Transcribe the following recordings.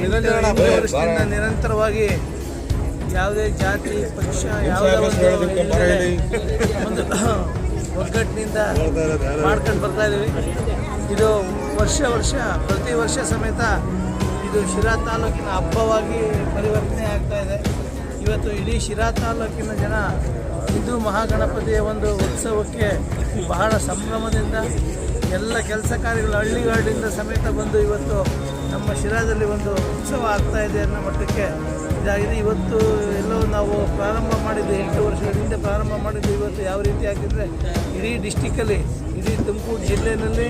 ವರ್ಷದಿಂದ ನಿರಂತರವಾಗಿ ಯಾವುದೇ ಜಾತಿ ಪಕ್ಷ ಯಾವುದೇ ಒಂದು ಒಗ್ಗಟ್ಟಿನಿಂದ ಮಾಡ್ಕೊಂಡು ಬರ್ತಾ ಇದ್ದೀವಿ. ಇದು ವರ್ಷ ವರ್ಷ ಪ್ರತಿ ವರ್ಷ ಸಮೇತ ಇದು ಶಿರಾ ತಾಲೂಕಿನ ಹಬ್ಬವಾಗಿ ಪರಿವರ್ತನೆ ಆಗ್ತಾ ಇದೆ. ಇವತ್ತು ಇಡೀ ಶಿರಾ ತಾಲೂಕಿನ ಜನ ಹಿಂದೂ ಮಹಾಗಣಪತಿಯ ಒಂದು ಉತ್ಸವಕ್ಕೆ ಬಹಳ ಸಂಭ್ರಮದಿಂದ ಎಲ್ಲ ಕೆಲಸ ಕಾರ್ಯಗಳು ಹಳ್ಳಿಗಾಡಿಂದ ಸಮೇತ ಬಂದು ಇವತ್ತು ನಮ್ಮ ಶಿರಾದಲ್ಲಿ ಒಂದು ಉತ್ಸವ ಆಗ್ತಾ ಇದೆ ಅನ್ನೋ ಮಟ್ಟಕ್ಕೆ ಇದಾಗಿದೆ. ಇವತ್ತು ಎಲ್ಲೋ ನಾವು ಪ್ರಾರಂಭ ಮಾಡಿದ್ದು ಎಂಟು ವರ್ಷಗಳ ಹಿಂದೆ ಪ್ರಾರಂಭ ಮಾಡಿದ್ದು ಇವತ್ತು ಯಾವ ರೀತಿ ಆಗಿದ್ರೆ ಇಡೀ ಡಿಸ್ಟಿಕ್ಕಲ್ಲಿ, ಇಡೀ ತುಮಕೂರು ಜಿಲ್ಲೆಯಲ್ಲಿ,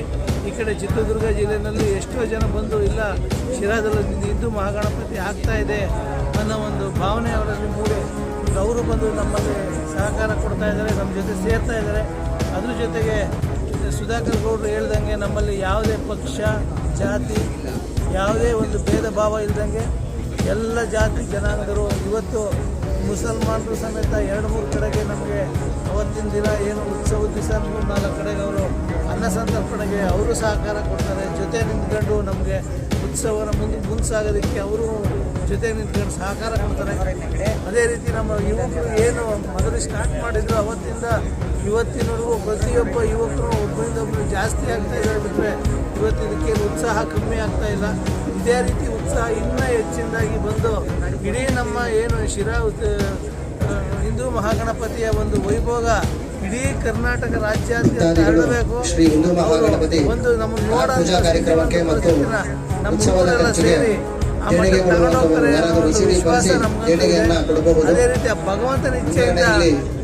ಈ ಕಡೆ ಚಿತ್ರದುರ್ಗ ಜಿಲ್ಲೆಯಲ್ಲಿ ಎಷ್ಟೋ ಜನ ಬಂದು ಇಲ್ಲ ಶಿರಾದಲ್ಲಿ ಇದ್ದು ಮಹಾಗಣಪತಿ ಆಗ್ತಾ ಇದೆ ಅನ್ನೋ ಒಂದು ಭಾವನೆ ಅವರಲ್ಲಿ ಮೂಡಿ ಅವರು ಬಂದು ನಮ್ಮಲ್ಲಿ ಸಹಕಾರ ಕೊಡ್ತಾ ಇದ್ದಾರೆ, ನಮ್ಮ ಜೊತೆ ಸೇರ್ತಾ ಇದ್ದಾರೆ. ಅದ್ರ ಜೊತೆಗೆ ಸುಧಾಕರ್ ಗೌಡರು ಹೇಳ್ದಂಗೆ ನಮ್ಮಲ್ಲಿ ಯಾವುದೇ ಪಕ್ಷ ಜಾತಿ ಯಾವುದೇ ಒಂದು ಭೇದ ಭಾವ ಇಲ್ದಂಗೆ ಎಲ್ಲ ಜಾತಿ ಜನಾಂಗರು ಇವತ್ತು ಮುಸಲ್ಮಾನರು ಸಮೇತ ಎರಡು ಮೂರು ಕಡೆಗೆ ನಮಗೆ ಅವತ್ತಿನ ದಿನ ಏನು ಉತ್ಸವ ದಿವಸ ನಾಲ್ಕು ಕಡೆಗೆ ಅವರು ಅನ್ನ ಸಂತರ್ಪಣೆಗೆ ಅವರು ಸಹಕಾರ ಕೊಡ್ತಾರೆ. ಜೊತೆ ನಿಂತ್ಕೊಂಡು ನಮಗೆ ಉತ್ಸವನ ಮುಂದೆ ಮುಂದೆ ಅವರು ಜೊತೆ ನಿಂತ್ಕೊಂಡು ಸಹಕಾರ ಕೊಡ್ತಾರೆ. ಅದೇ ರೀತಿ ನಮ್ಮ ಯುವಕರು ಏನು ಮೊದಲು ಸ್ಟಾರ್ಟ್ ಮಾಡಿದ್ರು, ಅವತ್ತಿಂದ ಇವತ್ತಿನವರೆಗೂ ಪ್ರತಿಯೊಬ್ಬ ಯುವಕರು ಒಬ್ಬರಿಂದ ಒಬ್ಬರು ಜಾಸ್ತಿ ಆಗ್ತಾ ಇದ್ದಾರೆ ಬಿಟ್ಟರೆ ಇವತ್ತು ಉತ್ಸಾಹ ಕಮ್ಮಿ ಆಗ್ತಾ ಇಲ್ಲ. ಇದೇ ರೀತಿ ಉತ್ಸಾಹ ಇನ್ನೂ ಹೆಚ್ಚಿನದಾಗಿ ಬಂದು ಇಡೀ ನಮ್ಮ ಏನು ಶಿರಾ ಹಿಂದೂ ಮಹಾಗಣಪತಿಯ ಒಂದು ವೈಭೋಗ ಇಡೀ ಕರ್ನಾಟಕ ರಾಜ್ಯಾದ್ಯಂತ ಹರಡಬೇಕು. ಶ್ರೀ ಹಿಂದೂ ಮಹಾಗಣಪತಿ ಒಂದು ನಮ್ಮ ನೋಡ ಪೂಜಾ ಕಾರ್ಯಕ್ರಮಕ್ಕೆ ಮತ್ತು ನಮ್ಮ ಉತ್ಸವದ ಸೇರಿ ದೇಣಿಗೆ ಕೊಡುವಂತವರು ಯಾರಾದರೂ ವಿಶ್ವಾಸ ಕಳಿಸಿ ದೇಣಿಗೆಯನ್ನ ಕೊಡಬಹುದು. ಅದೇ ರೀತಿ ಭಗವಂತನ ಇಚ್ಛೆಯಿಂದ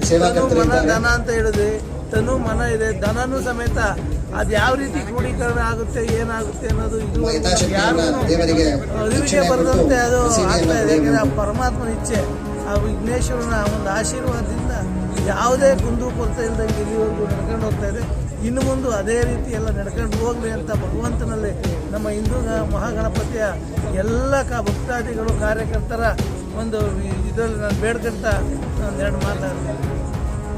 ಸೇವಾ ಮನ ಅಂತ ಹೇಳಿದ್ವಿ ತನು ಮನ ಇದೆ. ದನನೂ ಸಮೇತ ಅದು ಯಾವ ರೀತಿ ಕ್ರೋಢೀಕರಣ ಆಗುತ್ತೆ ಏನಾಗುತ್ತೆ ಅನ್ನೋದು ಇದು ಯಾರು ಅರಿವಿಗೆ ಬರದಂತೆ ಅದು ಆಗ್ತಾ ಇದೆ. ಯಾಕಂದ್ರೆ ಆ ಪರಮಾತ್ಮನ ಇಚ್ಛೆ. ಆ ವಿಘ್ನೇಶ್ವರನ ಒಂದು ಆಶೀರ್ವಾದದಿಂದ ಯಾವುದೇ ಕುಂದು ಕೊರತೆ ಇಲ್ಲದಂಗೆ ಇಲ್ಲಿವರೆಗೂ ನಡ್ಕೊಂಡು ಹೋಗ್ತಾ ಇದೆ. ಇನ್ನು ಮುಂದೆ ಅದೇ ರೀತಿ ಎಲ್ಲ ನಡ್ಕೊಂಡು ಹೋಗಲಿ ಅಂತ ಭಗವಂತನಲ್ಲಿ ನಮ್ಮ ಹಿಂದೂ ಮಹಾಗಣಪತಿಯ ಎಲ್ಲ ಕ ಭಕ್ತಾದಿಗಳು, ಕಾರ್ಯಕರ್ತರ ಒಂದು ಇದರಲ್ಲಿ ನಾನು ಬೇಡ್ಕಂತ ಒಂದೆರಡು ಮಾತಾಡ್ತೀನಿ.